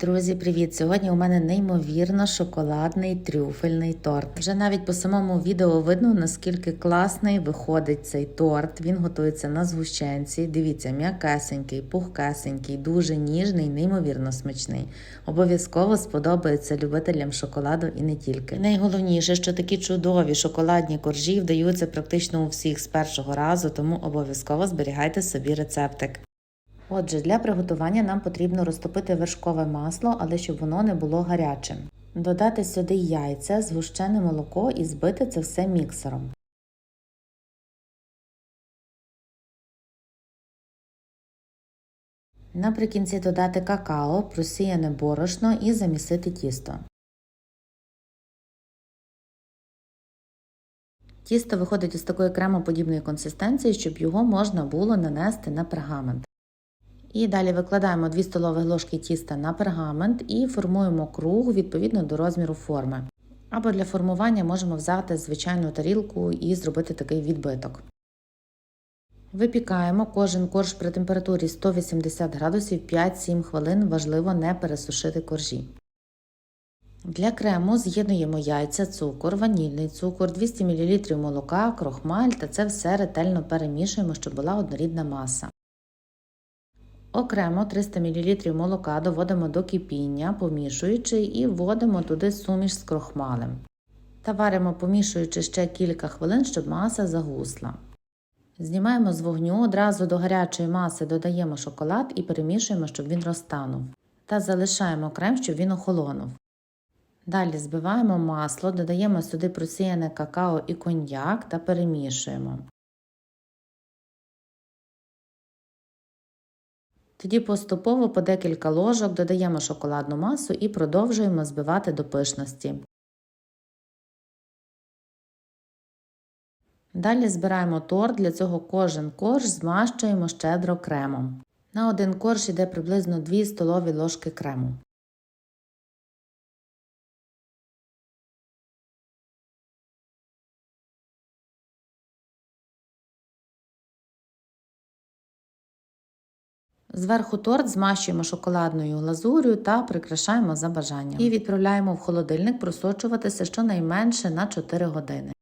Друзі, привіт! Сьогодні у мене неймовірно шоколадний трюфельний торт. Вже навіть по самому відео видно, наскільки класний виходить цей торт. Він готується на згущенці. Дивіться, м'якесенький, пухкесенький, дуже ніжний, неймовірно смачний. Обов'язково сподобається любителям шоколаду і не тільки. Найголовніше, що такі чудові шоколадні коржі вдаються практично у всіх з першого разу, тому обов'язково зберігайте собі рецептик. Отже, для приготування нам потрібно розтопити вершкове масло, але щоб воно не було гарячим. Додати сюди яйця, згущене молоко і збити це все міксером. Наприкінці додати какао, просіяне борошно і замісити тісто. Тісто виходить із такої кремоподібної консистенції, щоб його можна було нанести на пергамент. І далі викладаємо 2 столові ложки тіста на пергамент і формуємо круг відповідно до розміру форми. Або для формування можемо взяти звичайну тарілку і зробити такий відбиток. Випікаємо кожен корж при температурі 180 градусів 5-7 хвилин, важливо не пересушити коржі. Для крему з'єднуємо яйця, цукор, ванільний цукор, 200 мл молока, крохмаль та це все ретельно перемішуємо, щоб була однорідна маса. Окремо 300 мл молока доводимо до кипіння, помішуючи, і вводимо туди суміш з крохмалем. Та варимо, помішуючи ще кілька хвилин, щоб маса загусла. Знімаємо з вогню, одразу до гарячої маси додаємо шоколад і перемішуємо, щоб він розтанув. Та залишаємо крем, щоб він охолонув. Далі збиваємо масло, додаємо сюди просіяне какао і коньяк та перемішуємо. Тоді поступово по декілька ложок додаємо шоколадну масу і продовжуємо збивати до пишності. Далі збираємо торт, для цього кожен корж змащуємо щедро кремом. На один корж йде приблизно 2 столові ложки крему. Зверху торт змащуємо шоколадною глазур'ю та прикрашаємо за бажанням. І відправляємо в холодильник просочуватися щонайменше на 4 години.